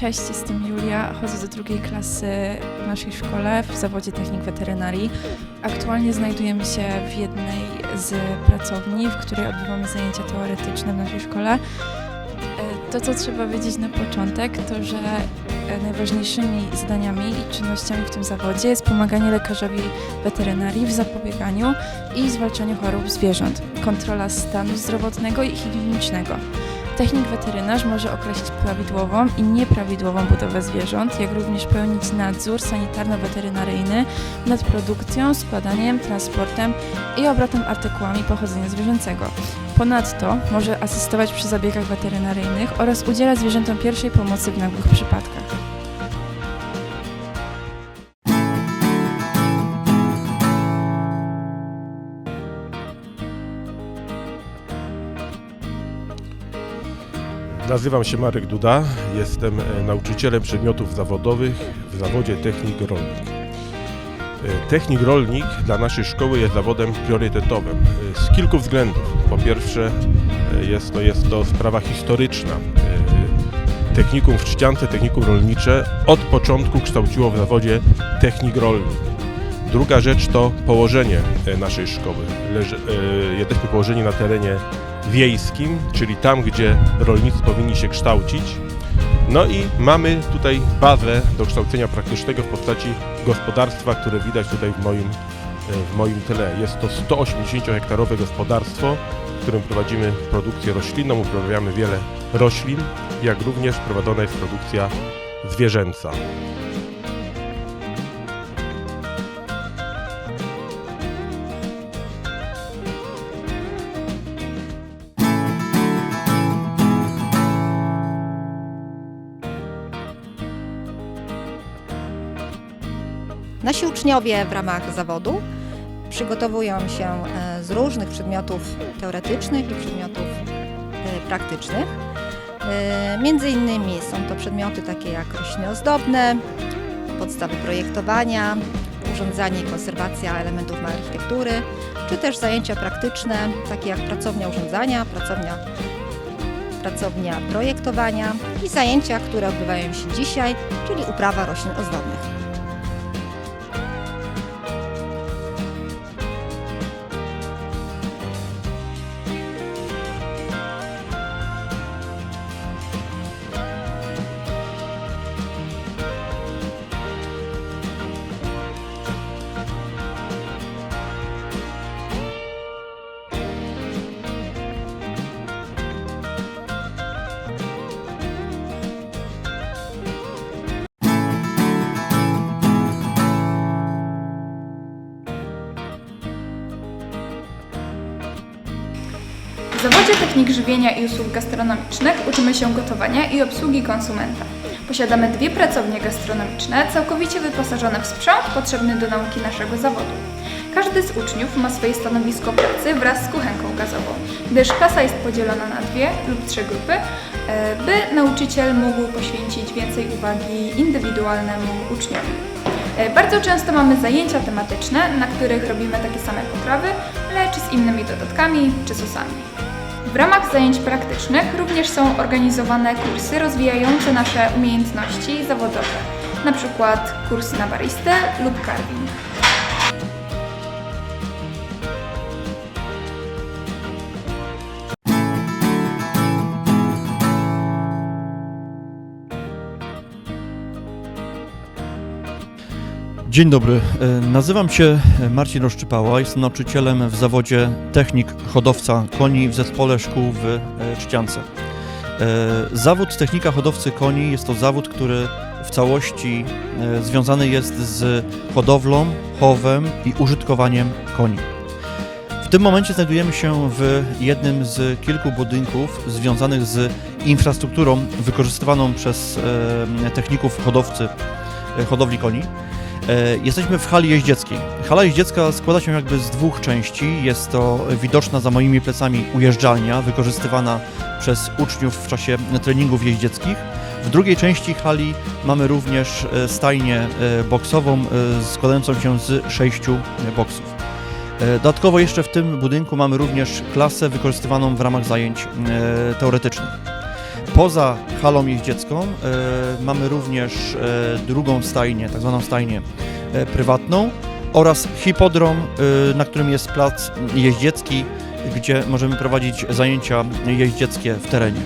Cześć, jestem Julia, chodzę do drugiej klasy w naszej szkole w zawodzie technik weterynarii. Aktualnie znajdujemy się w jednej z pracowni, w której odbywamy zajęcia teoretyczne w naszej szkole. E, To, co trzeba wiedzieć na początek, to że e, najważniejszymi zadaniami i czynnościami w tym zawodzie jest pomaganie lekarzowi weterynarii w zapobieganiu i zwalczaniu chorób zwierząt, kontrola stanu zdrowotnego i higienicznego. Technik weterynarz może określić prawidłową i nieprawidłową budowę zwierząt, jak również pełnić nadzór sanitarno-weterynaryjny nad produkcją, składaniem, transportem i obrotem artykułami pochodzenia zwierzęcego. Ponadto może asystować przy zabiegach weterynaryjnych oraz udzielać zwierzętom pierwszej pomocy w nagłych przypadkach. Nazywam się Marek Duda, jestem e, nauczycielem przedmiotów zawodowych w zawodzie technik rolnik. E, Technik rolnik dla naszej szkoły jest zawodem priorytetowym e, z kilku względów. Po pierwsze jest to, jest to sprawa historyczna. Technikum w Trzciance, technikum rolnicze od początku kształciło w zawodzie technik rolnik. Druga rzecz to położenie naszej szkoły. Leży, jesteśmy położeni na terenie wiejskim, czyli tam, gdzie rolnicy powinni się kształcić. No i mamy tutaj bazę do kształcenia praktycznego w postaci gospodarstwa, które widać tutaj w moim, w moim tyle. Jest to 180-hektarowe gospodarstwo, w którym prowadzimy produkcję roślinną, uprawiamy wiele roślin, jak również prowadzona jest produkcja zwierzęca. Nasi uczniowie w ramach zawodu przygotowują się e, z różnych przedmiotów teoretycznych i przedmiotów e, praktycznych. E, Między innymi są to przedmioty takie jak rośliny ozdobne, podstawy projektowania, urządzanie i konserwacja elementów architektury, czy też zajęcia praktyczne takie jak pracownia urządzania, pracownia, pracownia projektowania i zajęcia, które odbywają się dzisiaj, czyli uprawa roślin ozdobnych. W zawodzie technik żywienia i usług gastronomicznych uczymy się gotowania i obsługi konsumenta. Posiadamy dwie pracownie gastronomiczne, całkowicie wyposażone w sprzęt potrzebny do nauki naszego zawodu. Każdy z uczniów ma swoje stanowisko pracy wraz z kuchenką gazową, gdyż klasa jest podzielona na dwie lub trzy grupy, e, by nauczyciel mógł poświęcić więcej uwagi indywidualnemu uczniowi. E, Bardzo często mamy zajęcia tematyczne, na których robimy takie same potrawy, lecz z innymi dodatkami czy sosami. W ramach zajęć praktycznych również są organizowane kursy rozwijające nasze umiejętności zawodowe, na przykład kurs na baristę lub carving. Dzień dobry, E, nazywam się Marcin Roszczypała, jestem nauczycielem w zawodzie technik hodowca koni w zespole szkół w e, Trzciance. E, Zawód technika hodowcy koni jest to zawód, który w całości e, związany jest z hodowlą, chowem i użytkowaniem koni. W tym momencie znajdujemy się w jednym z kilku budynków związanych z infrastrukturą wykorzystywaną przez e, techników hodowcy e, hodowli koni. E, Jesteśmy w hali jeździeckiej. Hala jeździecka składa się jakby z dwóch części. Jest to widoczna za moimi plecami ujeżdżalnia, wykorzystywana przez uczniów w czasie treningów jeździeckich. W drugiej części hali mamy również e, stajnię e, boksową składającą się z sześciu boksów. Dodatkowo jeszcze w tym budynku mamy również klasę wykorzystywaną w ramach zajęć teoretycznych. Poza halą jeździecką e, mamy również e, drugą stajnię, tak zwaną stajnię e, prywatną oraz hipodrom, na którym jest plac jeździecki, gdzie możemy prowadzić zajęcia jeździeckie w terenie.